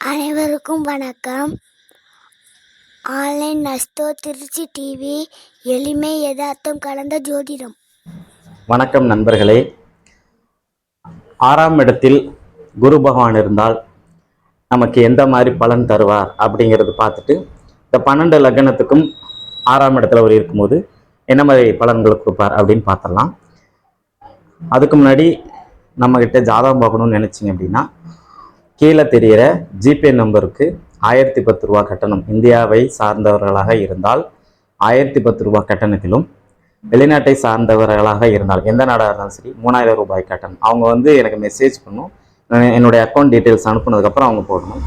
அனைவருக்கும் வணக்கம். Online நஸ்தோ Trichy TV எளிமை யதார்த்தம் கலந்த ஜோதிடம். வணக்கம் நண்பர்களே. ஆறாம் இடத்தில் குரு பகவான் இருந்தால் நமக்கு எந்த மாதிரி பலன் தருவார் அப்படிங்கிறது பார்த்துட்டு இந்த பன்னெண்டு லக்னத்துக்கும் ஆறாம் இடத்துல அவர் இருக்கும்போது என்ன மாதிரி பலன்களை கொடுப்பார் அப்படின்னு பார்த்துடலாம். அதுக்கு முன்னாடி நம்மக்கிட்ட ஜாதகம் பார்க்கணும்னு நினச்சிங்க அப்படின்னா கீழே தெரிகிற ஜிபே நம்பருக்கு ஆயிரத்தி பத்து ரூபா கட்டணம் இந்தியாவை சார்ந்தவர்களாக இருந்தால் ஆயிரத்தி பத்து ரூபா கட்டணத்திலும் வெளிநாட்டை சார்ந்தவர்களாக இருந்தால் எந்த நாடாக இருந்தாலும் சரி மூணாயிரம் ரூபாய் கட்டணம். அவங்க வந்து எனக்கு மெசேஜ் பண்ணும். என்னுடைய அக்கௌண்ட் டீட்டெயில்ஸ் அனுப்புனதுக்கப்புறம் அவங்க போடணும்.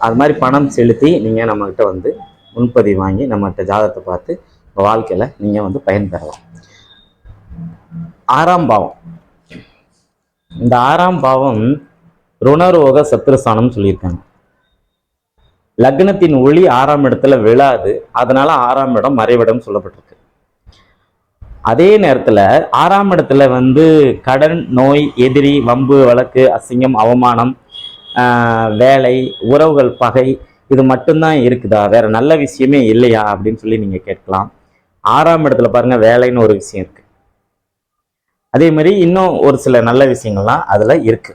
அது மாதிரி பணம் செலுத்தி நீங்கள் நம்மக்கிட்ட வந்து முன்பதிவு வாங்கி நம்மகிட்ட ஜாதகத்தை பார்த்து உங்கள் வாழ்க்கையில் நீங்கள் வந்து பயன்பெறலாம். ஆறாம் பாவம். இந்த ஆறாம் பாவம் ருணரோக சத்ருஸ்தானம் சொல்லியிருக்காங்க. லக்னத்தின் ஒளி ஆறாம் இடத்துல விழாது அதனால ஆறாம் இடம் மறைவிடம் சொல்லப்பட்டிருக்கு. அதே நேரத்தில் ஆறாம் இடத்துல வந்து கடன் நோய் எதிரி வம்பு வழக்கு அசிங்கம் அவமானம் வேலை உறவுகள் பகை இது மட்டும்தான் இருக்குதா? வேற நல்ல விஷயமே இல்லையா? அப்படின்னு சொல்லி நீங்கள் கேட்கலாம். ஆறாம் இடத்துல பாருங்க வேலைன்னு ஒரு விஷயம் இருக்கு. அதே மாதிரி இன்னும் ஒரு சில நல்ல விஷயங்கள்லாம் அதில் இருக்கு.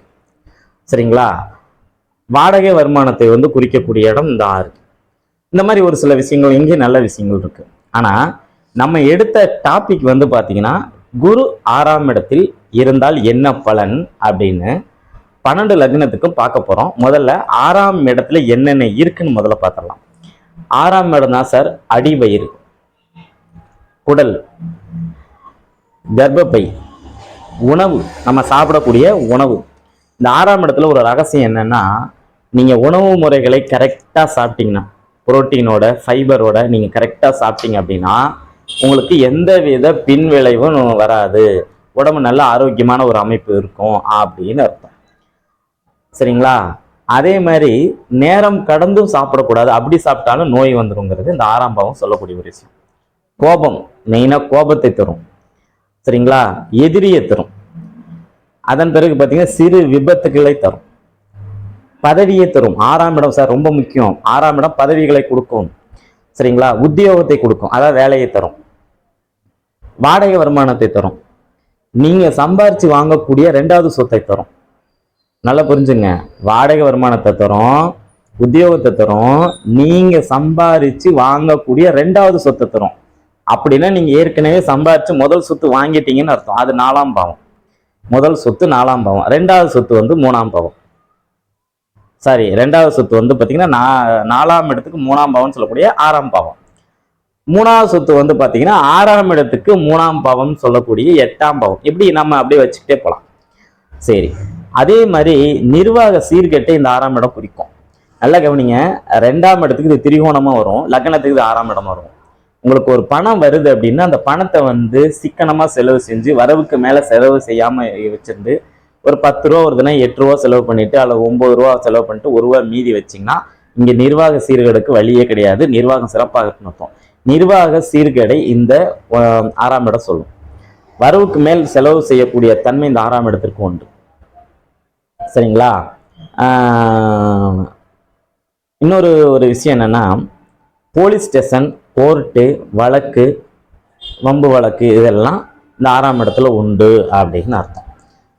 சரிங்களா? வாடகை வருமானத்தை வந்து குறிக்கக்கூடிய இடம் இந்த ஆறு. இந்த மாதிரி ஒரு சில விஷயங்கள் இங்கே நல்ல விஷயங்கள் இருக்கு. ஆனா நம்ம எடுத்த டாபிக் வந்து பார்த்திங்கன்னா குரு ஆறாம் இடத்தில் இருந்தால் என்ன பலன் அப்படின்னு பன்னெண்டு லக்னத்துக்கும் பார்க்க போறோம். முதல்ல ஆறாம் இடத்துல என்னென்ன இருக்குன்னு முதல்ல பார்த்துடலாம். ஆறாம் இடம் தான் சார் அடிவயிறு குடல். கர்ப்பப்பை. உணவு. நம்ம சாப்பிடக்கூடிய உணவு. இந்த ஆறாம் இடத்துல ஒரு ரகசியம் என்னன்னா நீங்க உணவு முறைகளை கரெக்டாக சாப்பிட்டீங்கன்னா புரோட்டீனோட ஃபைபரோட நீங்க கரெக்டாக சாப்பிட்டீங்க அப்படின்னா உங்களுக்கு எந்த வித பின் விளைவும் வராது. உடம்பு நல்ல ஆரோக்கியமான ஒரு அமைப்பு இருக்கும் அப்படின்னு அர்த்தம். சரிங்களா? அதே மாதிரி நேரம் கடந்தும் சாப்பிடக்கூடாது. அப்படி சாப்பிட்டாலும் நோய் வந்துருங்கிறது இந்த ஆறாம் பாவம் சொல்லக்கூடிய ஒரு விஷயம். கோபம் மெயினாக கோபத்தை தரும். சரிங்களா? எதிரியை தரும். அதன் பிறகு பார்த்தீங்கன்னா சிறு விபத்துக்களை தரும். பதவியை தரும். ஆறாம் இடம் சார் ரொம்ப முக்கியம். ஆறாம் இடம் பதவிகளை கொடுக்கும். சரிங்களா? உத்தியோகத்தை கொடுக்கும். அதாவது வேலையை தரும். வாடகை வருமானத்தை தரும். நீங்கள் சம்பாரித்து வாங்கக்கூடிய ரெண்டாவது சொத்தை தரும். நல்லா புரிஞ்சுங்க. வாடகை வருமானத்தை தரும் உத்தியோகத்தை தரும் நீங்கள் சம்பாரித்து வாங்கக்கூடிய ரெண்டாவது சொத்தை தரும். அப்படின்னா நீங்கள் ஏற்கனவே சம்பாரித்து முதல் சொத்து வாங்கிட்டீங்கன்னு அர்த்தம். அது நாலாம் பாவம். முதல் சொத்து நாலாம் பாவம். ரெண்டாவது சொத்து வந்து மூணாம் பாவம். சாரி ரெண்டாவது சொத்து வந்து பார்த்தீங்கன்னா நா- நாலாம் இடத்துக்கு மூணாம் பாவம்னு சொல்லக்கூடிய ஆறாம் பாவம். மூணாவது சொத்து வந்து பார்த்தீங்கன்னா ஆறாம் இடத்துக்கு மூணாம் பாவம் சொல்லக்கூடிய எட்டாம் பாவம். இப்படி நம்ம அப்படியே வச்சுக்கிட்டே போகலாம் சரி அதே மாதிரி நிர்வாக சீர்கெட்டை இந்த ஆறாம் இடம் குறிக்கும். நல்லா கவனிங்க ரெண்டாம் இடத்துக்கு இது திரிகோணமாக வரும் லக்னத்துக்கு இது ஆறாம் இடம் வரும். உங்களுக்கு ஒரு பணம் வருது அப்படின்னா அந்த பணத்தை வந்து சிக்கனமாக செலவு செஞ்சு வரவுக்கு மேலே செலவு செய்யாமல் வச்சிருந்து ஒரு பத்து ரூபா வருதுன்னா எட்டு ரூபா செலவு பண்ணிட்டு அல்லது ஒன்பது ரூபா செலவு பண்ணிட்டு ஒரு ரூபா மீதி வச்சிங்கன்னா இங்கே நிர்வாக சீர்கேடுக்கு வழியே கிடையாது. நிர்வாகம் சிறப்பாக இருக்குன்னு நிர்வாக சீர்கேடை இந்த ஆறாம் இடம் சொல்லும். வரவுக்கு மேல் செலவு செய்யக்கூடிய தன்மை இந்த ஆறாம் இடத்திற்கு உண்டு. சரிங்களா? இன்னொரு ஒரு விஷயம் என்னன்னா போலீஸ் ஸ்டேஷன் கோர்ட்டு வழக்கு வம்பு வழக்கு இதெல்லாம் இந்த ஆறாம் இடத்துல உண்டு அப்படின்னு அர்த்தம்.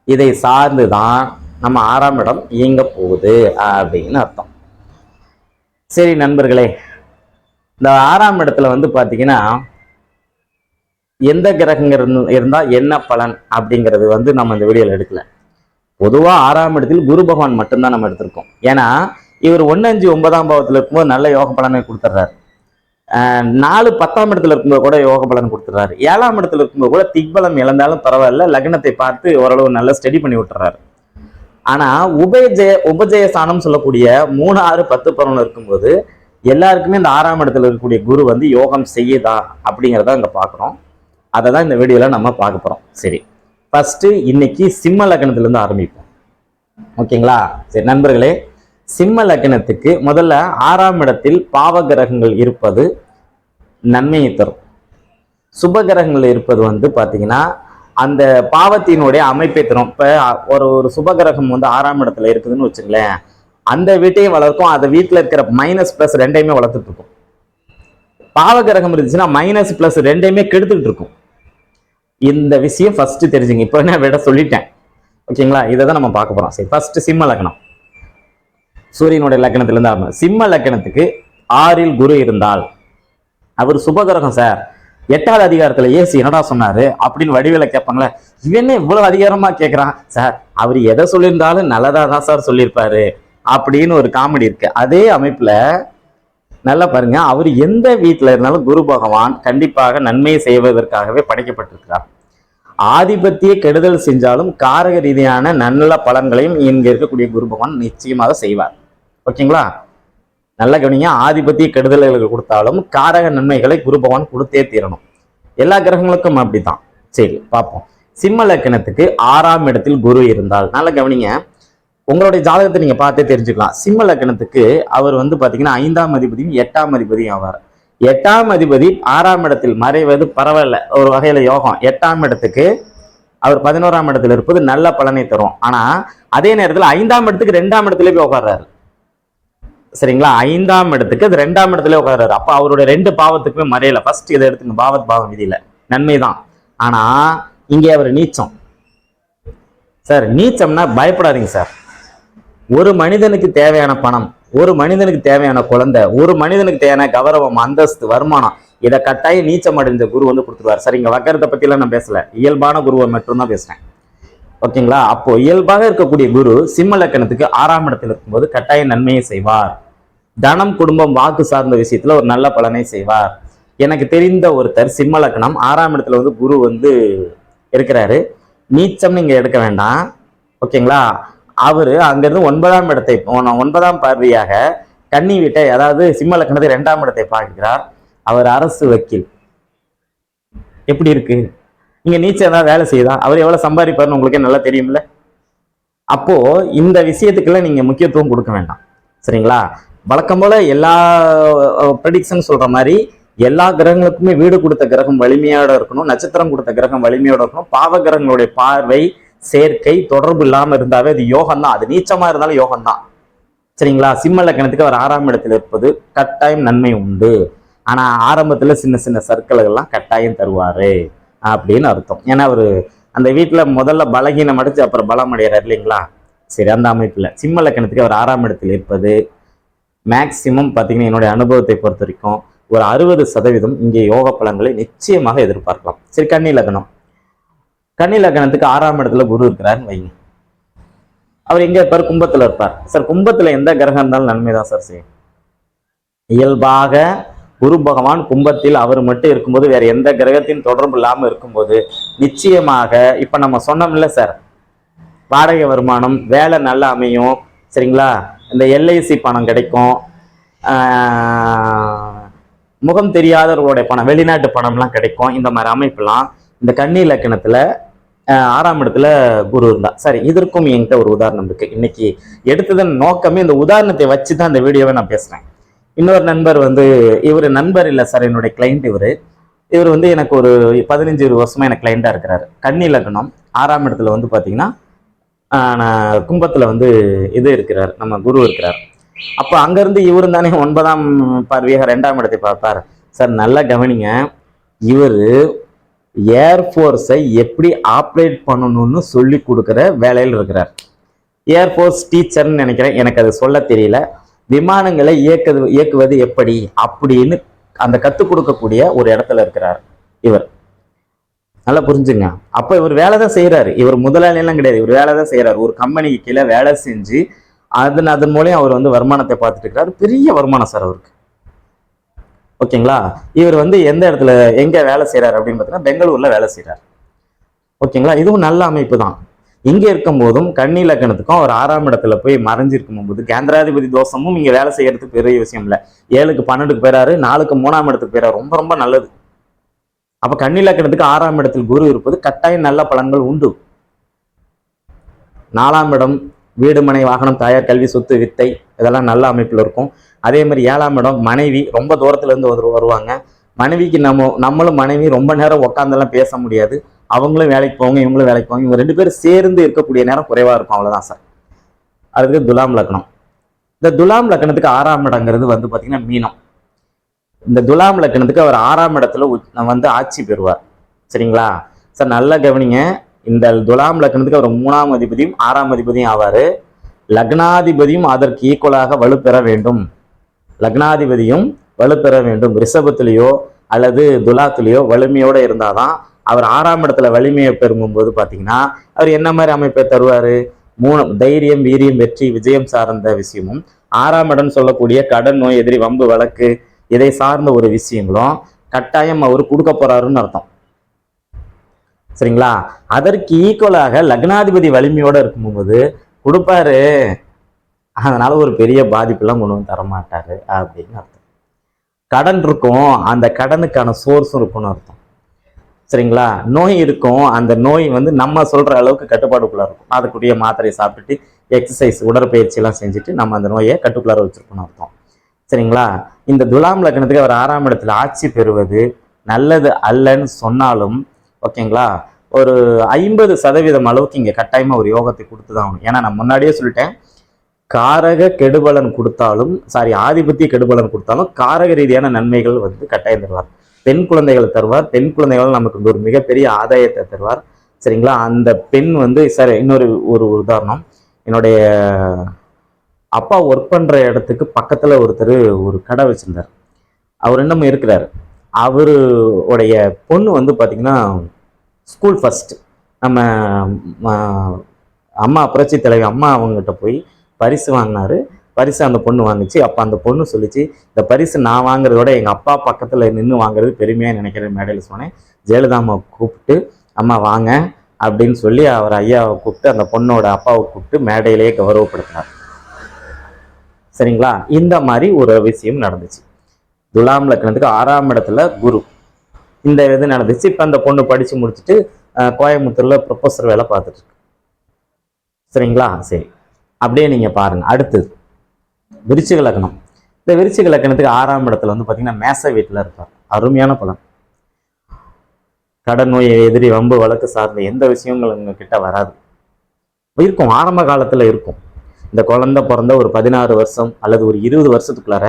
இதை சார்ந்து தான் நம்ம ஆறாம் இடம் இயங்க போகுது அப்படின்னு அர்த்தம். சரி நண்பர்களே இந்த ஆறாம் இடத்துல வந்து பார்த்தீங்கன்னா எந்த கிரகங்கள் இருந்தால் என்ன பலன் அப்படிங்கிறது வந்து நம்ம இந்த வீடியோவில் எடுக்கல. பொதுவாக ஆறாம் இடத்தில் குரு பகவான் மட்டும்தான் நம்ம எடுத்திருக்கோம். ஏன்னா இவர் ஒன்று அஞ்சு ஒன்பதாம் பாவத்தில் இருக்கும்போது நல்ல யோக பலனை கொடுத்துட்றாரு நாலு பத்தாம் இடத்துல இருக்கும்போது கூட யோக பலன் கொடுத்துட்றாரு. ஏழாம் இடத்துல இருக்கும்போது கூட திக்பலம் இழந்தாலும் பரவாயில்ல லக்னத்தை பார்த்து ஓரளவு நல்லா ஸ்டடி பண்ணி விட்டுறாரு. ஆனா உபஜய உபஜயஸ்தானம் சொல்லக்கூடிய மூணு ஆறு பத்து பருவம் இருக்கும்போது எல்லாருக்குமே இந்த ஆறாம் இடத்துல இருக்கக்கூடிய குரு வந்து யோகம் செய்யுதா அப்படிங்கிறத அங்கே பார்க்குறோம். அதை தான் இந்த வீடியோவில் நம்ம பார்க்க போகிறோம் சரி. ஃபஸ்ட்டு இன்னைக்கு சிம்ம லக்னத்துலேருந்து ஆரம்பிப்போம். ஓகேங்களா? சரி நண்பர்களே சிம்ம லக்னத்துக்கு முதல்ல ஆறாம் இடத்தில் பாவ கிரகங்கள் இருப்பது நன்மையை தரும். சுப கிரகங்கள் இருப்பது வந்து பார்த்தீங்கன்னா அந்த பாவத்தினுடைய அமைப்பை தரும். இப்போ ஒரு ஒரு சுப கிரகம் வந்து ஆறாம் இடத்துல இருக்குதுன்னு வச்சுங்களேன் அந்த வீட்டையும் வளர்க்கும் அந்த வீட்டில் இருக்கிற மைனஸ் ப்ளஸ் ரெண்டையுமே வளர்த்துட்டு இருக்கும். பாவகிரகம் இருந்துச்சுன்னா மைனஸ் ப்ளஸ் ரெண்டையுமே கெடுத்துட்டு இருக்கும். இந்த விஷயம் ஃபர்ஸ்ட் தெரிஞ்சுங்க. இப்போ நான் விட சொல்லிட்டேன். ஓகேங்களா? இதை தான் நம்ம பார்க்க போகிறோம் சரி ஃபர்ஸ்ட் சிம்ம லக்னம். சூரியனுடைய லக்கணத்துல இருந்து ஆரம்பம் சிம்ம லக்கணத்துக்கு ஆறில் குரு இருந்தால் அவர் சுபகிரகம் சார். எட்டாவது அதிகாரத்தில் ஏசி என்னடா சொன்னாரு அப்படின்னு வடிவேல கேட்பாங்களே இவனே இவ்வளவு அதிகாரமா கேட்குறான் சார் அவர் எதை சொல்லியிருந்தாலும் நல்லதாக தான் சார் சொல்லியிருப்பாரு அப்படின்னு ஒரு காமெடி இருக்கு. அதே அமைப்பில் நல்லா பாருங்க அவர் எந்த வீட்டில் இருந்தாலும் குரு பகவான் கண்டிப்பாக நன்மையை செய்வதற்காகவே படைக்கப்பட்டிருக்கிறார். ஆதிபத்திய கெடுதல் செஞ்சாலும் காரக ரீதியான நல்ல பலன்களையும் இங்கே இருக்கக்கூடிய குரு பகவான் நிச்சயமாக செய்வார். ஓகேங்களா? நல்ல கவனிங்க. ஆதிபத்திய கெடுதல்களுக்கு கொடுத்தாலும் காரக நன்மைகளை குரு பகவான் கொடுத்தே தீரணும். எல்லா கிரகங்களுக்கும் அப்படித்தான். சரி பார்ப்போம். சிம்ம லக்கணத்துக்கு ஆறாம் இடத்தில் குரு இருந்தால் நல்ல கவனிங்க. உங்களுடைய ஜாதகத்தை நீங்க பார்த்தே தெரிஞ்சுக்கலாம். சிம்ம லக்கணத்துக்கு அவர் வந்து பாத்தீங்கன்னா ஐந்தாம் அதிபதியும் எட்டாம் அதிபதியும் ஆவார். எட்டாம் அதிபதி ஆறாம் இடத்தில் மறைவது பரவாயில்ல. ஒரு வகையில யோகம். எட்டாம் இடத்துக்கு அவர் பதினோராம் இடத்துல இருப்பது நல்ல பலனை தரும். ஆனா அதே நேரத்தில் ஐந்தாம் இடத்துக்கு ரெண்டாம் இடத்துல போய் உட்கார்றாரு. சரிங்களா? ஐந்தாம் இடத்துக்கு அது ரெண்டாம் இடத்துல உட்கார்றாரு. அப்ப அவருடைய ரெண்டு பாவத்துக்குமே மறையல ஃபர்ஸ்ட் இதை எடுத்துங்க பாவத் பாவம் விதியில. நன்மைதான். ஆனா இங்கே அவர் நீச்சம். சார் நீச்சம்னா பயப்படாதீங்க சார் ஒரு மனிதனுக்கு தேவையான பணம் ஒரு மனிதனுக்கு தேவையான குழந்தை ஒரு மனிதனுக்கு தேவையான கௌரவம் அந்தஸ்து வருமானம் இதை கட்டாயம் நீச்சம் அடைஞ்ச குரு வந்து கொடுத்துருவார். சார் இங்க வக்கரத்தை பத்திலாம் நான் பேசல. இயல்பான குருவை மட்டும்தான் பேசுறேன். ஓகேங்களா அப்போ இயல்பாக இருக்கக்கூடிய குரு சிம்ம லக்கணத்துக்கு ஆறாம் இடத்தில் இருக்கும்போது கட்டாய நன்மையை செய்வார். தனம் குடும்பம் வாக்கு சார்ந்த விஷயத்துல ஒரு நல்ல பலனை செய்வார். எனக்கு தெரிந்த ஒருத்தர் சிம்மலக்கணம் ஆறாம் இடத்துல வந்து குரு வந்து இருக்கிறாரு. நீச்சம் நீங்க எடுக்க வேண்டாம். ஓகேங்களா? அவரு அங்கிருந்து ஒன்பதாம் இடத்தை ஒன்பதாம் பார்வையாக கன்னி வீட்டை அதாவது சிம்ம லக்கணத்தை இரண்டாம் இடத்தை பார்க்கிறார். அவர் அரசு வக்கீல். எப்படி இருக்கு? நீங்க நீச்சல் ஏதாவது வேலை செய்யுதா? அவர் எவ்வளவு சம்பாதிப்பாருன்னு உங்களுக்கு நல்லா தெரியும்ல? அப்போ இந்த விஷயத்துக்கெல்லாம் நீங்க முக்கியத்துவம் கொடுக்க வேண்டாம். சரிங்களா? வழக்கம் போல எல்லா ப்ரெடிக்ஷன் சொல்ற மாதிரி எல்லா கிரகங்களுக்குமே வீடு கொடுத்த கிரகம் வலிமையோட இருக்கணும் நட்சத்திரம் கொடுத்த கிரகம் வலிமையோட இருக்கணும் பாவ கிரகங்களுடைய பார்வை சேர்க்கை தொடர்பு இல்லாம இருந்தாவே அது யோகம் தான் அது நீச்சமா இருந்தாலும் யோகம் தான் சரிங்களா? சிம்ம லக்கணத்துக்கு அவர் ஆறாம் இடத்துல இருப்பது கட்டாயம் நன்மை உண்டு. ஆனா ஆரம்பத்துல சின்ன சின்ன சர்க்கிள்கள்லாம் கட்டாயம் தருவாரு அப்படின்னு அர்த்தம். ஏன்னா அவரு அந்த வீட்டுல முதல்ல பலகீனம் அடைச்சு அப்புறம் பலம் அடைகிறார் இல்லைங்களா? சரி அந்த அமைப்புல. சிம்ம லக்கணத்துக்கு அவர் ஆறாம் இடத்தில் இருப்பது மேக்சிமம் பார்த்தீங்கன்னா என்னுடைய அனுபவத்தை பொறுத்த வரைக்கும் ஒரு அறுபது சதவீதம் இங்கே யோக பலன்களை நிச்சயமாக எதிர்பார்க்கலாம். சரி கன்னி லக்னம். கன்னி லக்னத்துக்கு ஆறாம் இடத்துல குரு இருக்கிறாருன்னு வைங்க. அவர் எங்கே இருப்பார்? கும்பத்தில் இருப்பார். சார் கும்பத்தில் எந்த கிரகம் இருந்தாலும் நன்மை தான் சார் செய்யும். இயல்பாக குரு பகவான் கும்பத்தில் அவர் மட்டும் இருக்கும்போது வேற எந்த கிரகத்தின் தொடர்பு இல்லாமல் இருக்கும்போது நிச்சயமாக இப்போ நம்ம சொன்னோம்ல சார் வாடகை வருமானம் வேலை நல்லா அமையும் சரிங்களா? இந்த எல்ஐசி பணம் கிடைக்கும். முகம் தெரியாதவர்களுடைய பணம் வெளிநாட்டு பணம்லாம் கிடைக்கும். இந்த மாதிரி அமைப்புலாம் இந்த கன்னி இலக்கணத்தில் ஆறாம் இடத்துல குரு இருந்தா. சரி இதற்கும் என்கிட்ட ஒரு உதாரணம் இருக்கு. இன்னைக்கு எடுத்ததன் நோக்கமே இந்த உதாரணத்தை வச்சு தான் இந்த வீடியோவை நான் பேசுறேன். இன்னொரு நண்பர் வந்து இவர் நண்பர் இல்லை சார் என்னுடைய கிளைண்ட் இவர். இவர் வந்து எனக்கு ஒரு பதினஞ்சு வருஷமா எனக்கு கிளைண்டா இருக்கிறாரு. கன்னி இலக்கணம் ஆறாம் இடத்துல வந்து பார்த்தீங்கன்னா நான் கும்பத்தில் வந்து இது இருக்கிறார் நம்ம குரு இருக்கிறார். அப்போ அங்கேருந்து இவர் தானே ஒன்பதாம் பார்வையாக ரெண்டாம் இடத்தை பார்ப்பார். சார் நல்லா கவனிங்க. இவர் ஏர்ஃபோர்ஸை எப்படி ஆப்ரேட் பண்ணணும்னு சொல்லி கொடுக்குற வேலையில் இருக்கிறார். ஏர்ஃபோர்ஸ் டீச்சர்னு நினைக்கிறேன். எனக்கு அது சொல்ல தெரியல. விமானங்களை இயக்குது இயக்குவது எப்படி? அப்படின்னு அந்த கற்றுக் கொடுக்கக்கூடிய ஒரு இடத்துல இருக்கிறார் இவர். நல்லா புரிஞ்சுங்க. அப்போ இவர் வேலை தான் செய்கிறாரு இவர் முதலாளியெல்லாம் கிடையாது. இவர் வேலை தான் செய்கிறாரு ஒரு கம்பெனிக்கு கீழே வேலை செஞ்சு அதன் அதன் மூலியம் அவர் வந்து வருமானத்தை பார்த்துட்டு இருக்கிறாரு பெரிய வருமானம் சார் அவருக்கு. ஓகேங்களா? இவர் வந்து எந்த இடத்துல எங்கே வேலை செய்கிறாரு அப்படின்னு பார்த்தீங்கன்னா பெங்களூரில் வேலை செய்கிறார் ஓகேங்களா? இதுவும் நல்ல அமைப்பு தான். இங்கே இருக்கும் போதும் கன்னி லக்கணத்துக்கும் அவர் ஆறாம் இடத்துல போய் மறைஞ்சிருக்கும் போது கேந்திராதிபதி தோஷமும் இங்கே வேலை செய்யறதுக்கு பெரிய விஷயம் இல்லை. ஏழுக்கு பன்னெண்டுக்கு போயிறாரு. நாலுக்கு மூணாம் இடத்துக்கு போயிறாரு. ரொம்ப ரொம்ப நல்லது. அப்ப கண்ணிலக்கணத்துக்கு ஆறாம் இடத்தில் குரு இருப்பது கட்டாயம் நல்ல பலன்கள் உண்டு. நாலாம் இடம் வீடு மனை வாகனம் தாயார் கல்வி சொத்து வித்தை இதெல்லாம் நல்ல அமைப்பில் இருக்கும். அதே மாதிரி ஏழாம் இடம் மனைவி ரொம்ப தூரத்துல இருந்து வந்து வருவாங்க. மனைவிக்கு நம்ம நம்மளும் மனைவி ரொம்ப நேரம் உட்காந்தெல்லாம் பேச முடியாது. அவங்களும் வேலைக்கு போவாங்க இவங்களும் வேலைக்கு போவாங்க. இவங்க ரெண்டு பேரும் சேர்ந்து இருக்கக்கூடிய நேரம் குறைவா இருக்கும் அவ்வளவுதான் சார். அதுக்கு துலாம் லக்னம் இந்த துலாம் லக்னத்துக்கு ஆறாம் இடங்கிறது வந்து பாத்தீங்கன்னா மீனம். இந்த துலாம் லக்னத்துக்கு அவர் ஆறாம் இடத்துல வந்து ஆட்சி பெறுவார். சரிங்களா? சார் நல்லா கவனிங்க. இந்த துலாம் லக்னத்துக்கு அவர் மூணாம் அதிபதியும் ஆறாம் அதிபதியும் ஆவாரு. லக்னாதிபதியும் அதற்கு ஈக்குவலாக வலுப்பெற வேண்டும். லக்னாதிபதியும் வலுப்பெற வேண்டும். ரிஷபத்திலேயோ அல்லது துலாத்திலேயோ வலிமையோட இருந்தாதான் அவர் ஆறாம் இடத்துல வலிமையை பெருங்கும்போது பார்த்தீங்கன்னா அவர் என்ன மாதிரி அமைப்பை தருவாரு? மூணு தைரியம் வீரியம் வெற்றி விஜயம் சார்ந்த விஷயமும். ஆறாம் இடம் சொல்லக்கூடிய கடன் நோய் எதிரி வம்பு வழக்கு இதை சார்ந்த ஒரு விஷயங்களும் கட்டாயம் அவர் கொடுக்க போறாருன்னு அர்த்தம். சரிங்களா? அதற்கு ஈக்குவலாக லக்னாதிபதி வலிமையோட இருக்கும்போது கொடுப்பாரு. அதனால ஒரு பெரிய பாதிப்பெல்லாம் கொண்டு வந்து தரமாட்டாரு அப்படின்னு அர்த்தம். கடன் இருக்கும் அந்த கடனுக்கான சோர்ஸும் இருக்கும்னு அர்த்தம். சரிங்களா? நோய் இருக்கும் அந்த நோய் வந்து நம்ம சொல்ற அளவுக்கு கட்டுப்பாடுக்குள்ள இருக்கும். அதுக்குரிய மாத்திரையை சாப்பிட்டுட்டு எக்ஸசைஸ் உடற்பயிற்சி எல்லாம் செஞ்சுட்டு நம்ம அந்த நோயை கட்டுக்குள்ளார வச்சிருக்கணும் அர்த்தம். சரிங்களா? இந்த துலாம் லக்னத்துக்கு அவர் ஆறாம் இடத்துல ஆட்சி பெறுவது நல்லது அல்லன்னு சொன்னாலும் ஓகேங்களா? ஒரு ஐம்பது சதவீதம் அளவுக்கு இங்கே கட்டாயமாக ஒரு யோகத்தை கொடுத்து தான் ஆகணும். ஏன்னா நான் முன்னாடியே சொல்லிட்டேன் காரக கெடுபலன் கொடுத்தாலும் சாரி ஆதிபத்திய கெடுபலன் கொடுத்தாலும் காரக ரீதியான நன்மைகள் வந்து கட்டாயம் தருவார். பெண் குழந்தைகளை தருவார். பெண் குழந்தைகள் நமக்கு ஒரு மிகப்பெரிய ஆதாயத்தை தருவார். சரிங்களா? அந்த பெண் வந்து சார் இன்னொரு ஒரு உதாரணம். என்னுடைய அப்பா ஒர்க் பண்ணுற இடத்துக்கு பக்கத்தில் ஒருத்தர் ஒரு கடை வச்சுருந்தார். அவர் இன்னமும் இருக்கிறார். அவருடைய பொண்ணு வந்து பார்த்திங்கன்னா ஸ்கூல் ஃபஸ்ட்டு நம்ம ம, அம்மா புரட்சி தலைவி அம்மா அவங்ககிட்ட போய் பரிசு வாங்கினாரு. பரிசு அந்த பொண்ணு வாங்கிச்சு. அப்போ அந்த பொண்ணு சொல்லிச்சு இந்த பரிசு நான் வாங்குறத விட எங்கள் அப்பா பக்கத்தில் நின்று வாங்குறது பெருமையாக நினைக்கிறேன் மேடையில் சொன்னேன். ஜெயலலிதா கூப்பிட்டு அம்மா வாங்க. அப்படின்னு சொல்லி அவர் ஐயாவை கூப்பிட்டு அந்த பொண்ணோட அப்பாவை கூப்பிட்டு மேடையிலேயே கௌரவப்படுத்தினார் சரிங்களா? இந்த மாதிரி ஒரு விஷயம் நடந்துச்சு. துலாம் லக்னத்துக்கு ஆறாம் இடத்துல குரு. இந்த இது நடந்துச்சு. இப்போ அந்த பொண்ணு படிச்சு முடிச்சுட்டு கோயம்புத்தூரில் கோயம்புத்தூர்ல ப்ரொஃபஸர் வேலை பார்த்துட்டு இருக்கு. சரிங்களா? சரி. அப்படியே நீங்கள் பாருங்க. அடுத்தது. விருச்சிக லக்னம். இந்த விருச்சிக லக்னத்துக்கு ஆறாம் இடத்துல வந்து பார்த்தீங்கன்னா மேச வீட்டில் இருப்பார். அருமையான பலன் கடன் நோய் எதிரி வம்பு வழக்கு சார்ந்த எந்த விஷயங்களும் உங்ககிட்ட வராது. இருக்கும். ஆரம்ப காலத்தில் இருக்கும். இந்த குழந்த பிறந்த ஒரு பதினாறு வருஷம் அல்லது ஒரு இருபது வருஷத்துக்குள்ளார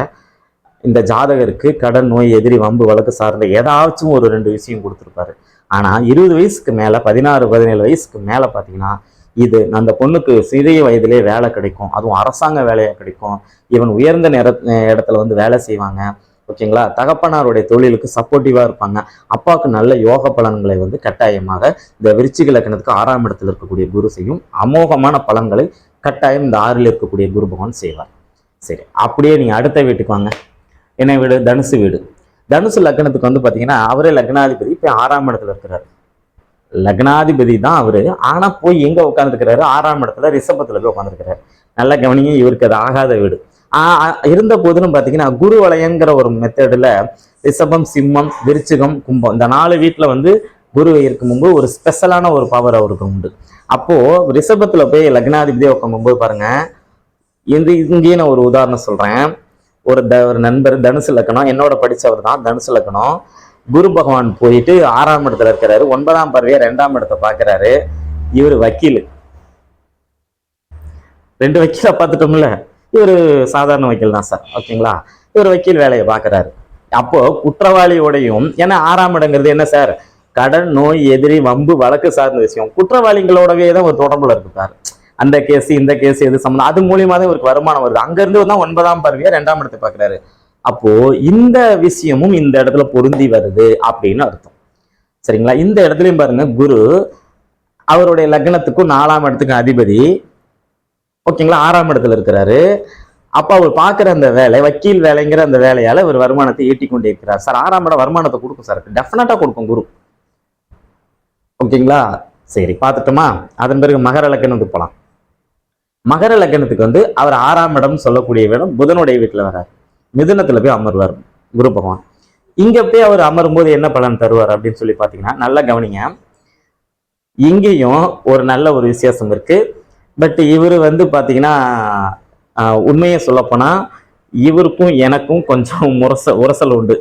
இந்த ஜாதகருக்கு கடன் நோய் எதிரி வம்பு வழக்கு சார்ந்த ஏதாச்சும் ஒரு ரெண்டு விஷயம் கொடுத்துருப்பாரு. ஆனால் இருபது வயசுக்கு மேலே பதினாறு பதினேழு வயசுக்கு மேலே பார்த்தீங்கன்னா இது அந்த பொண்ணுக்கு சிறிய வயதிலே வேலை கிடைக்கும். அதுவும் அரசாங்க வேலையாக கிடைக்கும். இவன் உயர்ந்த நேர இடத்துல வந்து வேலை செய்வாங்க. ஓகேங்களா? தகப்பனாருடைய தொழிலுக்கு சப்போர்ட்டிவாக இருப்பாங்க. அப்பாவுக்கு நல்ல யோக பலன்களை வந்து கட்டாயமாக இந்த விருச்சிக லக்னத்துக்கு ஆறாம் இடத்துல இருக்கக்கூடிய குரு செய்யும் அமோகமான பலன்களை கட்டாயம் இந்த ஆறில் இருக்கக்கூடிய குரு பகவான் செய்வார். சரி அப்படியே நீங்க அடுத்த வீட்டுக்கு வாங்க. என்ன வீடு? தனுசு வீடு. தனுசு லக்னத்துக்கு வந்து பாத்தீங்கன்னா அவரே லக்னாதிபதி இப்போ ஆறாம் இடத்துல இருக்கிறார். லக்னாதிபதி தான் அவரு. ஆனா போய் எங்க உட்காந்துருக்கிறாரு ஆறாம் இடத்துல ரிஷபத்துல போய் உட்காந்துருக்கிறாரு நல்லா கவனிங்க இவருக்கு அது ஆகாத வீடு. ஆஹ் இருந்த போதிலும் பாத்தீங்கன்னா குரு வளையங்கிற ஒரு மெத்தடில் ரிஷபம் சிம்மம் விருச்சிகம் கும்பம் இந்த நாலு வீட்டுல வந்து குரு இருக்கும்போது ஒரு ஸ்பெஷலான ஒரு பவர் அவருக்கு உண்டு. அப்போ ரிஷபத்தில் போய் லக்னாதிபதியை உட்காரும்போது பாருங்க இந்த இங்கேயே நான் ஒரு உதாரணம் சொல்றேன். ஒரு த ஒரு நண்பர் தனுசு லக்கணம் என்னோட படிச்சவர் தான் தனுசு லக்கணம். குரு பகவான் போயிட்டு ஆறாம் இடத்துல இருக்கிறாரு ஒன்பதாம் பறவையை ரெண்டாம் இடத்தை பார்க்கறாரு. இவர் வக்கீல். ரெண்டு வக்கீலை பார்த்துட்டோம்ல இவர் சாதாரண வக்கீல் தான் சார் ஓகேங்களா? இவர் வக்கீல் வேலையை பார்க்குறாரு. அப்போ குற்றவாளியோடையும் ஏன்னா ஆறாம் இடங்கிறது என்ன சார்? கடன் நோய் எதிரி வம்பு வழக்கு சார்ந்த விஷயம். குற்றவாளிகளோடவே தான் ஒரு தொடர்புல இருக்காரு. அந்த கேஸ் இந்த கேஸ் எது சம்மந்தம் அது மூலியமா தான் இவருக்கு வருமானம் வருது. அங்கேருந்து தான் ஒன்பதாம் பறவையை ரெண்டாம் இடத்தை பார்க்குறாரு. அப்போ இந்த விஷயமும் இந்த இடத்துல பொருந்தி வருது அப்படின்னு அர்த்தம். சரிங்களா? இந்த இடத்துலயும் பாருங்க குரு அவருடைய லக்னத்துக்கும் நாலாம் இடத்துக்கும் அதிபதி ஓகேங்களா? ஆறாம் இடத்துல இருக்கிறாரு. அப்ப அவர் பார்க்குற அந்த வேலை வக்கீல் வேலைங்கிற அந்த வேலையால இவர் வருமானத்தை ஈட்டி கொண்டே இருக்கிறார். சார் ஆறாம் இடம் வருமானத்தை கொடுக்கும் சார். டெஃபினட்டா கொடுக்கும் குரு. ஓகேங்களா? சரி பார்த்துட்டோமா? அதன் பிறகு மகர லக்கணத்துக்கு போகலாம் மகர லக்கணத்துக்கு வந்து அவர் ஆறாம் இடம் சொல்லக்கூடிய இடம் புதனுடைய வீட்டில் வரார். மிதுனத்தில் போய் அமர்வார் குரு பகவான். இங்கே போய் அவர் அமரும்போது என்ன பலன் தருவார் அப்படின்னு சொல்லி பார்த்தீங்கன்னா நல்லா கவனிங்க. இங்கேயும் ஒரு நல்ல ஒரு விசேஷம் இருக்குது பட் இவர் வந்து பார்த்தீங்கன்னா உண்மையை சொல்லப்போனால் இவருக்கும் எனக்கும் கொஞ்சம் முரச உரசல் உண்டு.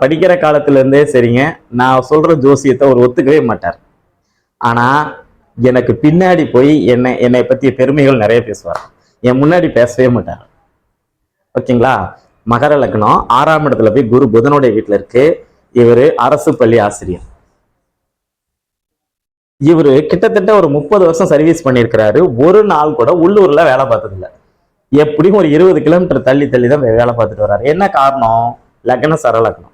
படிக்கிற காலத்துலேருந்தே சரிங்க. நான் சொல்கிற ஜோசியத்தை அவர் ஒத்துக்கவே மாட்டார். ஆனால் எனக்கு பின்னாடி போய் என்னை என்னை பற்றிய பெருமைகள் நிறைய பேசுவார். என் முன்னாடி பேசவே மாட்டார். ஓகேங்களா? மகர லக்னம் ஆறாம் இடத்துல போய் குரு புதனுடைய வீட்டில் இருக்கு. இவர் அரசு பள்ளி ஆசிரியர். இவரு கிட்டத்தட்ட ஒரு முப்பது வருஷம் சர்வீஸ் பண்ணியிருக்கிறாரு. ஒரு நாள் கூட உள்ளூரில் வேலை பார்த்ததில்ல. எப்படியும் ஒரு இருபது கிலோமீட்டர் தள்ளி தள்ளி தான் வேலை பார்த்துட்டு வர்றாரு. என்ன காரணம்? லக்ன சரலக்னம்.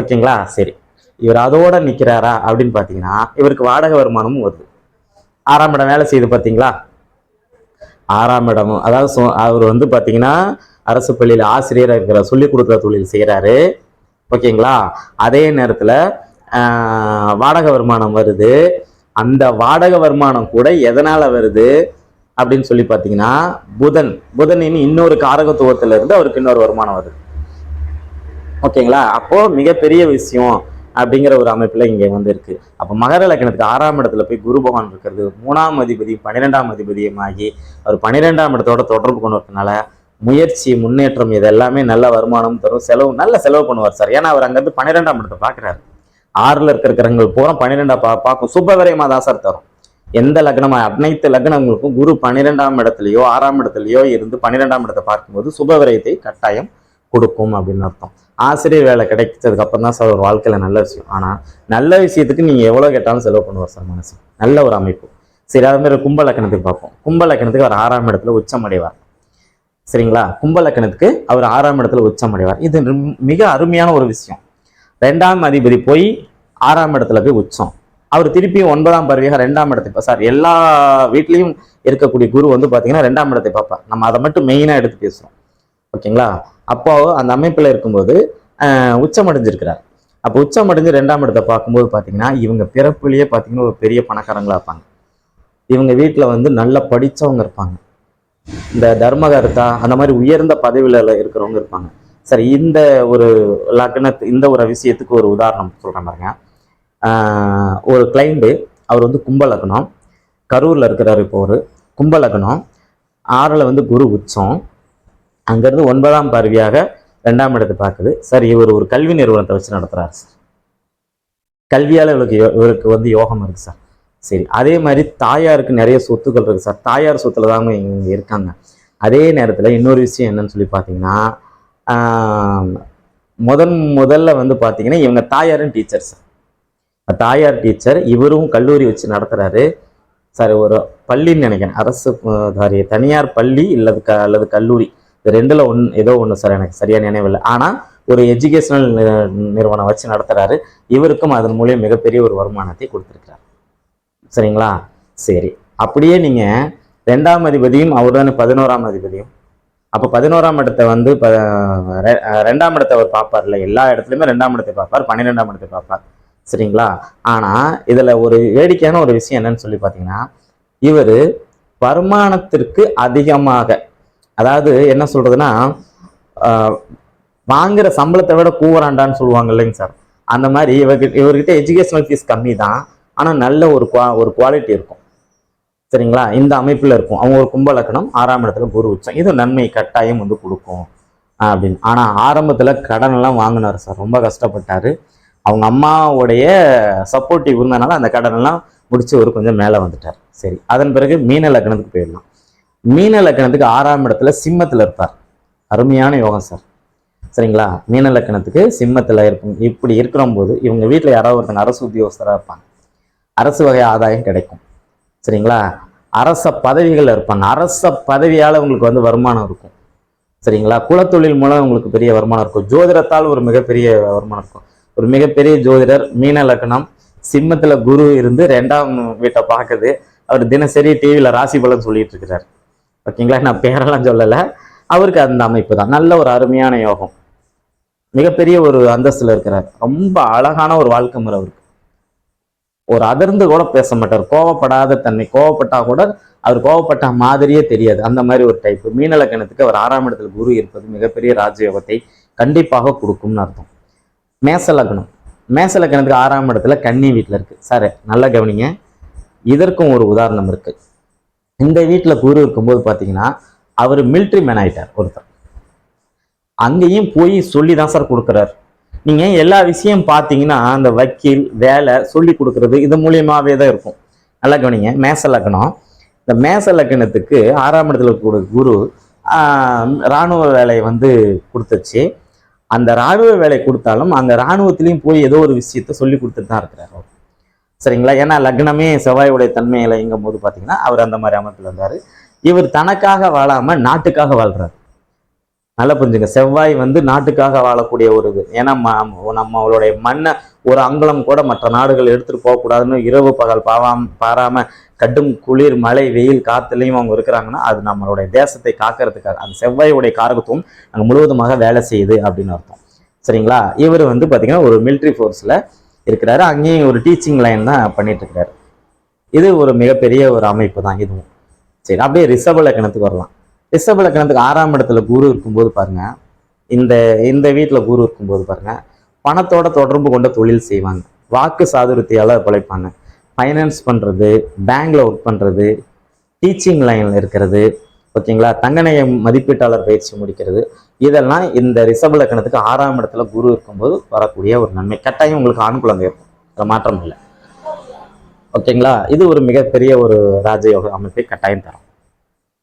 ஓகேங்களா? சரி. இவர் அதோட நிற்கிறாரா அப்படின்னு பார்த்தீங்கன்னா இவருக்கு வாடகை வருமானமும் வருது. ஆறாம் இடம் வேலை செய்யுது பார்த்தீங்களா? ஆறாம் இடம். அதாவது சொ- அவர் வந்து பார்த்தீங்கன்னா அரசு பள்ளியில் ஆசிரியராக இருக்கிற சொல்லி கொடுக்குற தொழில் செய்கிறாரு ஓகேங்களா? அதே நேரத்தில் வாடகை வருமானம் வருது. அந்த வாடகை வருமானம் கூட எதனால் வருது? அப்படின்னு சொல்லி பார்த்தீங்கன்னா புதன். புதனின் இன்னொரு காரகத்துவத்திலிருந்து அவருக்கு இன்னொரு வருமானம் வருது. ஓகேங்களா? அப்போ மிகப்பெரிய விஷயம் அப்படிங்கிற ஒரு அமைப்புல இங்க வந்து இருக்கு அப்போ மகர லக்கணத்துக்கு ஆறாம் இடத்துல போய் குரு பகவான் இருக்கிறது மூணாம் அதிபதி பன்னிரெண்டாம் அதிபதியும் ஆகி அவர் பன்னிரெண்டாம் இடத்தோட தொடர்பு கொண்டு வரதுனால முயற்சி முன்னேற்றம் இது எல்லாமே நல்ல வருமானம் தரும். செலவு நல்ல செலவு பண்ணுவார் சார். ஏன்னா அவர் அங்கிருந்து பன்னிரெண்டாம் இடத்தை பார்க்குறாரு. ஆறுல இருக்கிற கிரகங்கள் பூரா பன்னிரெண்டா பா பார்க்கும். சுபவரையமா தான் சார் தரும். எந்த லக்னமா அனைத்து லக்னங்களுக்கும் குரு பன்னிரெண்டாம் இடத்துலயோ ஆறாம் இடத்துலயோ இருந்து பன்னிரெண்டாம் இடத்தை பார்க்கும்போது சுபவிரயத்தை கட்டாயம் கொடுக்கும் அப்படின்னு அர்த்தம். ஆசிரியர் வேலை கிடைச்சதுக்கு அப்புறம் தான் சார் ஒரு வாழ்க்கையில் நல்ல விஷயம். ஆனால் நல்ல விஷயத்துக்கு நீங்கள் எவ்வளோ கேட்டாலும் செலவு பண்ணுவார் சார் மனசு. நல்ல ஒரு அமைப்பு. சரி அது மாதிரி கும்ப லக்கணத்துக்கு பார்ப்போம். கும்ப லக்கணத்துக்கு அவர் ஆறாம் இடத்துல உச்சம் அடைவார். சரிங்களா? கும்ப லக்கணத்துக்கு அவர் ஆறாம் இடத்துல உச்சம் அடைவார். இது மிக அருமையான ஒரு விஷயம். ரெண்டாம் அதிபதி போய் ஆறாம் இடத்துல போய் உச்சம். அவர் திருப்பியும் ஒன்பதாம் பருவியாக ரெண்டாம் இடத்தை சார் எல்லா வீட்லேயும் இருக்கக்கூடிய குரு வந்து பார்த்தீங்கன்னா ரெண்டாம் இடத்தை பார்ப்பார். நம்ம அதை மட்டும் மெயினாக எடுத்து பேசுகிறோம் ஓகேங்களா? அப்போ அந்த அமைப்பில் இருக்கும்போது உச்சமடைஞ்சிருக்கிறார். அப்போ உச்சமடைஞ்சு ரெண்டாம் இடத்தை பார்க்கும்போது பார்த்தீங்கன்னா இவங்க பிறப்புலேயே பார்த்தீங்கன்னா ஒரு பெரிய பணக்காரங்களாக இருப்பாங்க. இவங்க வீட்டில் வந்து நல்லா படித்தவங்க இருப்பாங்க. இந்த தர்மகர்த்தா அந்த மாதிரி உயர்ந்த பதவியில் இருக்கிறவங்க இருப்பாங்க. சரி இந்த ஒரு லக்னத்து இந்த ஒரு விஷயத்துக்கு ஒரு உதாரணம் சொல்கிறேன் பாருங்க. ஒரு கிளைண்ட்டு அவர் வந்து கும்ப லக்னம் கரூரில் இருக்கிறார் இப்போ ஒரு கும்ப லக்னம் ஆறில் வந்து குரு உச்சம். அங்கேருந்து ஒன்பதாம் பார்வையாக ரெண்டாம் இடத்தை பார்க்குது. சார் இவர் ஒரு கல்வி நிறுவனத்தை வச்சு நடத்துகிறாரு சார். கல்வியால் இவருக்கு யோ- இவருக்கு வந்து யோகம் இருக்குது சார். சரி அதே மாதிரி தாயாருக்கு நிறைய சொத்துக்கள் இருக்குது சார். தாயார் சொத்துல தாங்க இங்கே இருக்காங்க. அதே நேரத்தில் இன்னொரு விஷயம் என்னன்னு சொல்லி பார்த்தீங்கன்னா முதன் முதல்ல வந்து பார்த்தீங்கன்னா இவங்க தாயாரும் டீச்சர் சார். தாயார் டீச்சர் இவரும் கல்லூரி வச்சு நடத்துகிறாரு சார் ஒரு பள்ளின்னு நினைக்கிறேன். அரசு சாரி தனியார் பள்ளி இல்லது க அல்லது கல்லூரி. இது ரெண்டுல ஒன் ஏதோ ஒன்று சார் எனக்கு சரியாக நினைவில்லை ஆனால் ஒரு எஜுகேஷனல் நிறுவனம் வச்சு நடத்துகிறாரு இவருக்கும் அதன் மூலியம் மிகப்பெரிய ஒரு வருமானத்தை கொடுத்துருக்கிறார். சரிங்களா? சரி. அப்படியே நீங்கள் ரெண்டாம் அதிபதியும் அவர் தானே பதினோராம் அதிபதியும். அப்போ பதினோராம் இடத்தை வந்து ப- ரெண்டாம் இடத்தை அவர் பார்ப்பார்ல. எல்லா இடத்துலையுமே ரெண்டாம் இடத்தை பார்ப்பார் பன்னிரெண்டாம் இடத்தை பார்ப்பார். சரிங்களா? ஆனால் இதில் ஒரு வேடிக்கையான ஒரு விஷயம் என்னன்னு சொல்லி பார்த்தீங்கன்னா இவர் வருமானத்திற்கு அதிகமாக அதாவது என்ன சொல்றதுன்னா வாங்குற சம்பளத்தை விட கூவராண்டான்னு சொல்லுவாங்க இல்லைங்க சார். அந்த மாதிரி இவர்கிட்ட இவர்கிட்ட எஜுகேஷனல் ஃபீஸ் கம்மி தான் ஆனால் நல்ல ஒரு குவா ஒரு குவாலிட்டி இருக்கும். சரிங்களா? இந்த அமைப்பில் இருக்கும். அவங்க ஒரு கும்பலக்கணம் ஆறாம் இடத்துல குரு உச்சம். இது நன்மை கட்டாயம் வந்து கொடுக்கும். அப்படின்னு. ஆனால் ஆரம்பத்தில் கடன் எல்லாம் வாங்கினாரு சார். ரொம்ப கஷ்டப்பட்டாரு. அவங்க அம்மாவுடைய சப்போர்ட்டிவ் இருந்தனால அந்த கடன் எல்லாம் முடிச்சு ஒரு கொஞ்சம் மேலே வந்துட்டார். சரி. அதன் பிறகு மீன லக்னத்துக்கு போயிடலாம். மீன லக்கணத்துக்கு ஆறாம் இடத்துல சிம்மத்தில் இருப்பார். அருமையான யோகம் சார். சரிங்களா? மீன லக்கணத்துக்கு சிம்மத்தில் இருக்கும். இப்படி இருக்கிற போது இவங்க வீட்டில் யாராவது ஒருத்தங்க அரசு உத்தியோகஸ்தராக இருப்பாங்க. அரசு வகை ஆதாயம் கிடைக்கும். சரிங்களா? அரச பதவிகள் இருப்பாங்க. அரச பதவியால் உங்களுக்கு வந்து வருமானம் இருக்கும். சரிங்களா? குலத்தொழில் மூலம் உங்களுக்கு பெரிய வருமானம் இருக்கும். ஜோதிடத்தால் ஒரு மிகப்பெரிய வருமானம் இருக்கும். ஒரு மிகப்பெரிய ஜோதிடர் மீன லக்கணம் சிம்மத்தில் குரு இருந்து ரெண்டாம் வீட்டை பார்க்குது. அவர் தினசரி டிவியில் ராசி பலன் சொல்லிட்டு இருக்கிறார். ஓகேங்களா? நான் பேரெல்லாம் சொல்லலை. அவருக்கு அந்த அமைப்பு தான். நல்ல ஒரு அருமையான யோகம். மிகப்பெரிய ஒரு அந்தஸ்துல இருக்கிறார். ரொம்ப அழகான ஒரு வாழ்க்கை முறை அவருக்கு. ஒரு அதிர்ந்து கூட பேச மாட்டார். கோவப்படாத தன்மை. கோவப்பட்டா கூட அவர் கோவப்பட்ட மாதிரியே தெரியாது. அந்த மாதிரி ஒரு டைப் மீனலக்கணத்துக்கு அவர் ஆறாம் இடத்துல குரு இருப்பது மிகப்பெரிய ராஜயோகத்தை கண்டிப்பாக கொடுக்கும்னு அர்த்தம். மேசலக்கணம் மேசலக்கணத்துக்கு ஆறாம் இடத்துல கன்னி வீட்டில் இருக்கு. சார் நல்லா கவனிங்க. இதற்கும் ஒரு உதாரணம் இருக்கு. இந்த வீட்டில் குரு இருக்கும்போது பார்த்தீங்கன்னா அவர் மிலிட்ரி மேன் ஆகிட்டார் ஒருத்தர். அங்கேயும் போய் சொல்லி தான் சார் கொடுக்குறாரு. நீங்கள் எல்லா விஷயம் பார்த்தீங்கன்னா அந்த வக்கீல் வேலை சொல்லி கொடுக்கறது இது மூலியமாகவே தான் இருக்கும். நல்லா கவனிங்க மேச லக்னம் இந்த மேச லக்னத்துக்கு ஆறாம் இடத்துல கூட குரு இராணுவ ராணுவ வேலையை வந்து கொடுத்துச்சு. அந்த ராணுவ வேலை கொடுத்தாலும் அந்த இராணுவத்திலையும் போய் ஏதோ ஒரு விஷயத்த சொல்லி கொடுத்துட்டு தான் இருக்கிறார் அவர். சரிங்களா? ஏன்னா லக்னமே செவ்வாயுடைய தன்மையில் இயங்கும் போது பார்த்தீங்கன்னா அவர் அந்த மாதிரி அமைப்பில் இருந்தார். இவர் தனக்காக வாழாம நாட்டுக்காக வாழ்றாரு. நல்லா புரிஞ்சுங்க. செவ்வாய் வந்து நாட்டுக்காக வாழக்கூடிய ஒரு இது. ஏன்னா ம- நம்மளுடைய மண்ணை ஒரு அங்குலம் கூட மற்ற நாடுகள் எடுத்துட்டு போகக்கூடாதுன்னு இரவு பகல் பாவாம் பாராம கடும் குளிர் மழை வெயில் காத்துலையும் அவங்க இருக்கிறாங்கன்னா அது நம்மளுடைய தேசத்தை காக்கிறதுக்காக அந்த செவ்வாயுடைய காரகத்துவம் அங்கே முழுவதுமாக வேலை செய்யுது அப்படின்னு அர்த்தம். சரிங்களா? இவர் வந்து பார்த்திங்கன்னா ஒரு மிலிட்ரி ஃபோர்ஸில் இருக்கிறாரு. அங்கேயும் ஒரு டீச்சிங் லைன் தான் பண்ணிட்டு இருக்கிறாரு இது ஒரு மிகப்பெரிய ஒரு அமைப்பு தான் இதுவும். சரி அப்படியே ரிஷப லக்கணத்துக்கு வரலாம். ரிஷப லக்கணத்துக்கு ஆறாம் இடத்துல குரு இருக்கும்போது பாருங்க. இந்த இந்த வீட்டில் குரு இருக்கும்போது பாருங்க. பணத்தோட தொடர்பு கொண்ட தொழில் செய்வாங்க. வாக்கு சாதுரியத்தால பிழைப்பாங்க. ஃபைனான்ஸ் பண்ணுறது பேங்க்ல ஒர்க் பண்ணுறது டீச்சிங் லைனில் இருக்கிறது ஓகேங்களா தங்கநேய மதிப்பீட்டாளர் பயிற்சி முடிக்கிறது. இதெல்லாம் இந்த ரிஷப லக்கணத்துக்கு ஆறாம் இடத்துல குரு இருக்கும்போது வரக்கூடிய ஒரு நன்மை. கட்டாயம் உங்களுக்கு ஆண் குழந்தை இருக்கும். அதில் மாற்றம் இல்லை. ஓகேங்களா? இது ஒரு மிகப்பெரிய ஒரு ராஜயோக அமைப்பை கட்டாயம் தரும்.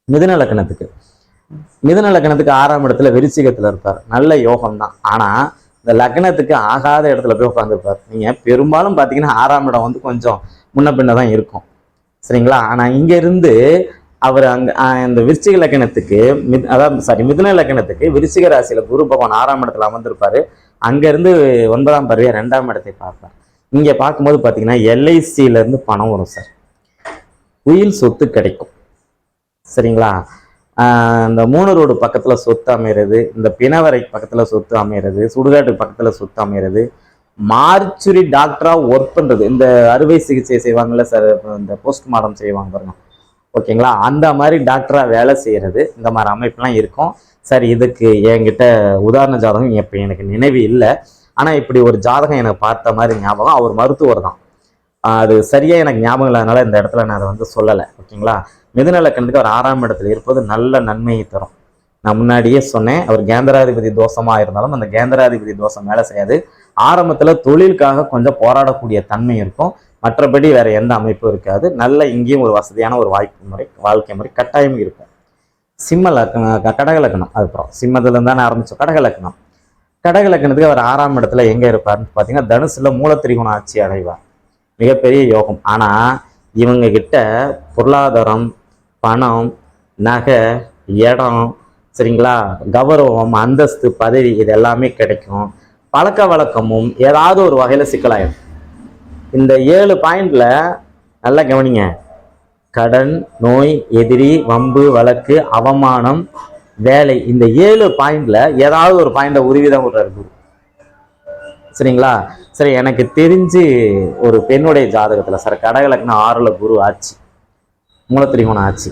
மிதுன லக்கணத்துக்கு மிதுன லக்கணத்துக்கு ஆறாம் இடத்துல விருச்சிகத்தில் இருப்பார். நல்ல யோகம் தான். ஆனா இந்த லக்னத்துக்கு ஆகாத இடத்துல போய் உட்காந்துருப்பார் நீங்க பெரும்பாலும் பார்த்தீங்கன்னா ஆறாம் இடம் வந்து கொஞ்சம் முன்ன பின்ன தான் இருக்கும். சரிங்களா? ஆனா இங்கேருந்து அவர் அங்க இந்த விருச்சிக லக்கணத்துக்கு மித் அதாவது சாரி மிதுன லக்கணத்துக்கு விருச்சிக ராசியில குரு பகவான் ஆறாம் இடத்துல அமர்ந்திருப்பாரு. அங்கேருந்து ஒன்பதாம் பருவிய ரெண்டாம் இடத்தை பார்ப்பார். இங்கே பார்க்கும்போது பார்த்தீங்கன்னா எல்ஐசியில இருந்து பணம் வரும் சார் உயில் சொத்து கிடைக்கும். சரிங்களா? இந்த மூணு ரோடு பக்கத்தில் சொத்து அமையிறது இந்த பிணவரை பக்கத்தில் சொத்து அமையிறது சுடுகாட்டு பக்கத்தில் சொத்து அமையிறது மார்ச்சுரி டாக்டராக ஒர்க் பண்ணுறது இந்த அறுவை சிகிச்சை செய்வாங்கல்ல சார் இந்த போஸ்ட்மார்ட்டம் செய்வாங்க பாருங்க. ஓகேங்களா? அந்த மாதிரி டாக்டராக வேலை செய்கிறது இந்த மாதிரி அமைப்புலாம் இருக்கும். சரி இதுக்கு என்கிட்ட உதாரண ஜாதகம் இப்போ எனக்கு நினைவு இல்லை. ஆனால் இப்படி ஒரு ஜாதகம் எனக்கு பார்த்த மாதிரி ஞாபகம் அவர் மருத்துவர் தான். அது சரியாக எனக்கு ஞாபகம் இல்லாதனால இந்த இடத்துல நான் அதை வந்து சொல்லலை. ஓகேங்களா? மிதுநலக்கணத்துக்கு அவர் ஆறாம் இடத்துல இருப்பது நல்ல நன்மையை தரும். நான் முன்னாடியே சொன்னேன் அவர் கேந்திராதிபதி தோஷமாக இருந்தாலும் அந்த கேந்திராதிபதி தோஷம் வேலை செய்யாது. ஆரம்பத்தில் தொழிலுக்காக கொஞ்சம் போராடக்கூடிய தன்மை இருக்கும். மற்றபடி வேற எந்த அமைப்பும் இருக்காது. நல்ல இங்கேயும் ஒரு வசதியான ஒரு வாய்ப்பு முறை வாழ்க்கை முறை கட்டாயம் இருக்கும். சிம்ம லக்கணம் கடக லக்கணம் அதுக்கப்புறம் சிம்மத்துல இருந்தானே ஆரம்பிச்சோம். கடக லக்கணம். கடக லக்கணத்துக்கு அவர் ஆறாம் இடத்துல எங்க இருப்பாருன்னு பார்த்தீங்கன்னா தனுசுல மூலத்திரிகுண ஆட்சி அடைவார். மிகப்பெரிய யோகம். ஆனா இவங்க கிட்ட பொருளாதாரம் பணம் நகை இடம் சரிங்களா கௌரவம் அந்தஸ்து பதவி இது எல்லாமே கிடைக்கும். பழக்க வழக்கமும் ஏதாவது ஒரு வகையில் சிக்கலாயிடும். இந்த ஏழு பாயிண்ட்ல நல்லா கவனிங்க. கடன் நோய் எதிரி வம்பு வழக்கு அவமானம் வேலை. இந்த ஏழு பாயிண்ட்ல ஏதாவது ஒரு பாயிண்ட உருவிதான் விடுறாரு குரு. சரிங்களா? சரி எனக்கு தெரிஞ்சு ஒரு பெண்ணுடைய ஜாதகத்தில் சார் கடகலக்குன்னு ஆறுல குரு ஆச்சு. மூலத்திரிகோணம் ஆச்சு.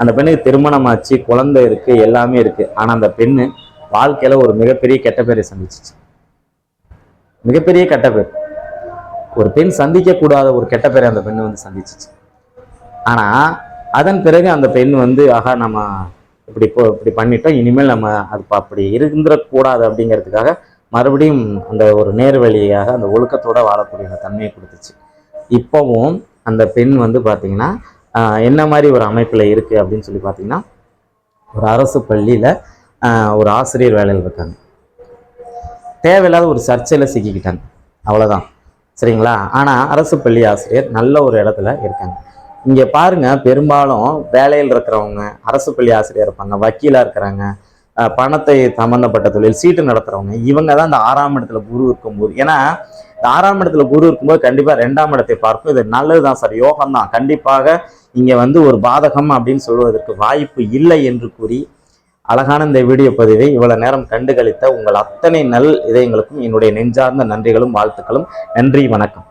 அந்த பெண்ணுக்கு திருமணம் ஆச்சு குழந்தை இருக்குது எல்லாமே இருக்குது ஆனால் அந்த பெண்ணு வாழ்க்கையில் ஒரு மிகப்பெரிய கெட்ட பேரை சந்திச்சிச்சு. மிகப்பெரிய கெட்ட பேர். ஒரு பெண் சந்திக்க கூடாத ஒரு கெட்ட பேரை அந்த பெண் வந்து சந்திச்சிச்சு. ஆனால் அதன் பிறகு அந்த பெண் வந்து ஆகா நம்ம இப்படி போ இப்படி பண்ணிட்டோம் இனிமேல் நம்ம அது அப்படி இருந்துடக்கூடாது அப்படிங்கிறதுக்காக மறுபடியும் அந்த ஒரு நேர்வழியாக அந்த ஒழுக்கத்தோடு வாழக்கூடிய அந்த தன்மையை கொடுத்துச்சு. இப்போவும் அந்த பெண் வந்து பார்த்தீங்கன்னா என்ன மாதிரி ஒரு அமைப்பில் இருக்குது அப்படின்னு சொல்லி பார்த்தீங்கன்னா ஒரு அரசு பள்ளியில் ஒரு ஆசிரியர் வேலையில் இருக்காங்க. தேவையில்லாத ஒரு சர்ச்சையில் சிக்கிக்கிட்டாங்க. அவ்வளோதான் சரிங்களா? ஆனால் அரசு பள்ளி ஆசிரியர் நல்ல ஒரு இடத்துல இருக்காங்க. இங்கே பாருங்க பெரும்பாலும் வேலையில் இருக்கிறவங்க அரசு பள்ளி ஆசிரியர் இருப்பாங்க வக்கீலாக இருக்கிறாங்க பணத்தை சம்மந்தப்பட்ட தொழில் சீட்டு நடத்துகிறவங்க இவங்க தான் இந்த ஆறாம் இடத்துல குரு இருக்கும்போது. ஏன்னா இந்த ஆறாம் இடத்துல குரு இருக்கும்போது கண்டிப்பாக ரெண்டாம் இடத்தை பார்க்கும். இது நல்லது தான் சார் யோகம் தான் கண்டிப்பாக இங்கே வந்து ஒரு பாதகம் அப்படின்னு சொல்வதற்கு வாய்ப்பு இல்லை என்று கூறி அழகான இந்த வீடியோ பதிவை இவ்வளவு நேரம் கண்டுகளித்த உங்கள் அத்தனை நல் இதயங்களுக்கும் என்னுடைய நெஞ்சார்ந்த நன்றிகளும் வாழ்த்துக்களும். நன்றி வணக்கம்.